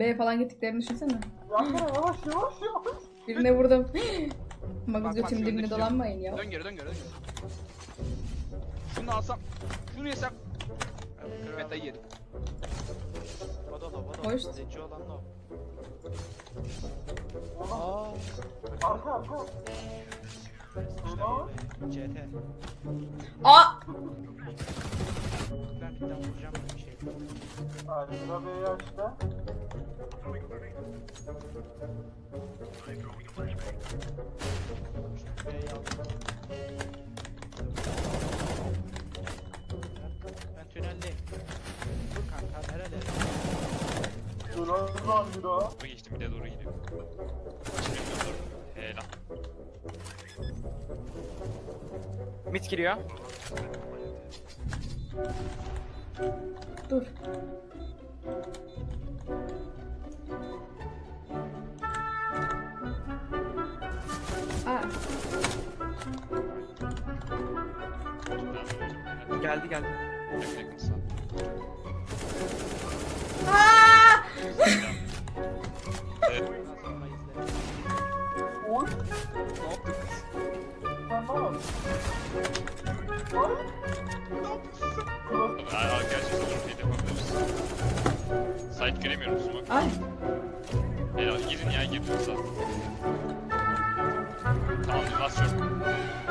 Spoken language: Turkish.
B falan gittiklerini düşünsene. Yapma yavaş yavaş yavaş. Birine vurdum. Bak, bak, götüm dibine şuradaki- dolanmayın ya. Dön geri dön geri dön geri. Şunu alsam. Şunu yesem. Dayı yedim. O da o, o da Hoş. Zenci olan da o. Aa. arka arka. Ulan. CT. Aa! Ben bir daha vuracağım bir şey. Harika B'yi açtı. Ben tüneldeyim. Dur kanka nerelere? Dur lan bir daha. Doğru geçtim bir de doğru gidiyor. Çıkmıyor doğru. Helal. Mid giriyor. Dur. Oy. Kulaç. Abi, Arkadaşlar sanırım şey de yapabiliriz. Site giremiyorum smoke. ay. Helal girin ya girin sağ. Tamam last